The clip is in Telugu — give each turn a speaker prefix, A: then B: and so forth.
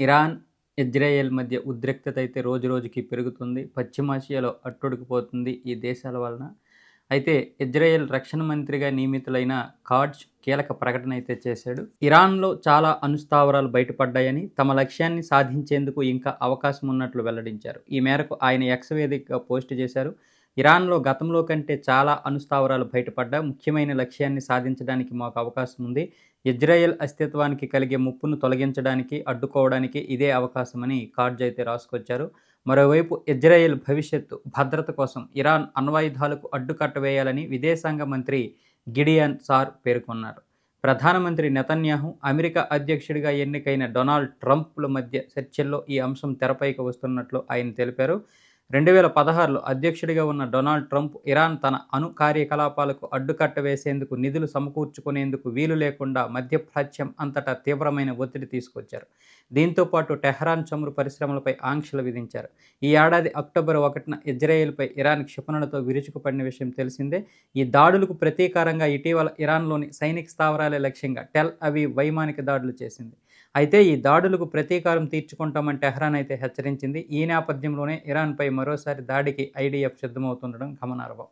A: ఇరాన్ ఇజ్రాయెల్ మధ్య ఉద్రిక్తత అయితే రోజు రోజుకి పెరుగుతుంది. పశ్చిమాసియాలో అట్టుడికిపోతుంది ఈ దేశాల వలన. అయితే ఇజ్రాయెల్ రక్షణ మంత్రిగా నియమితులైన కార్డ్స్ కీలక ప్రకటన అయితే చేశాడు. ఇరాన్లో చాలా అనుస్థావరాలు బయటపడ్డాయని తమ లక్ష్యాన్ని సాధించేందుకు ఇంకా అవకాశం ఉన్నట్లు వెల్లడించారు. ఈ మేరకు ఆయన ఎక్స్ వేదికగా పోస్ట్ చేశారు. ఇరాన్లో గతంలో కంటే చాలా అనుస్థావరాలు బయటపడ్డా ముఖ్యమైన లక్ష్యాన్ని సాధించడానికి మాకు అవకాశం ఉంది. ఇజ్రాయెల్ అస్తిత్వానికి కలిగే ముప్పును తొలగించడానికి అడ్డుకోవడానికి ఇదే అవకాశమని కార్డ్జ్ అయితే రాసుకొచ్చారు. మరోవైపు ఇజ్రాయెల్ భవిష్యత్తు భద్రత కోసం ఇరాన్ అణ్వాయుధాలకు అడ్డుకట్ట వేయాలని విదేశాంగ మంత్రి గిడియన్ సార్ పేర్కొన్నారు. ప్రధానమంత్రి నెతన్యాహు అమెరికా అధ్యక్షుడిగా ఎన్నికైన డొనాల్డ్ ట్రంప్ల మధ్య చర్చల్లో ఈ అంశం తెరపైకి వస్తున్నట్లు ఆయన తెలిపారు. రెండు వేల పదహారులో అధ్యక్షుడిగా ఉన్న డొనాల్డ్ ట్రంప్ ఇరాన్ తన అణు కార్యకలాపాలకు అడ్డుకట్ట వేసేందుకు నిధులు సమకూర్చుకునేందుకు వీలు లేకుండా మధ్యప్రాచ్యం అంతటా తీవ్రమైన ఒత్తిడి తీసుకొచ్చారు. దీంతో పాటు టెహ్రాన్ చమురు పరిశ్రమలపై ఆంక్షలు విధించారు. ఈ ఏడాది అక్టోబర్ ఒకటిన ఇజ్రాయెల్పై ఇరాన్ క్షిపణులతో విరుచుకుపడిన విషయం తెలిసిందే. ఈ దాడులకు ప్రతీకారంగా ఇటీవల ఇరాన్లోని సైనిక స్థావరాలే లక్ష్యంగా టెల్ అవి వైమానిక దాడులు చేసింది. అయితే ఈ దాడులకు ప్రతీకారం తీర్చుకుంటామని టెహ్రాన్ అయితే హెచ్చరించింది. ఈ నేపథ్యంలోనే ఇరాన్పై మరోసారి దాడికి ఐడిఎఫ్ సిద్ధమవుతుండడం గమనార్హం.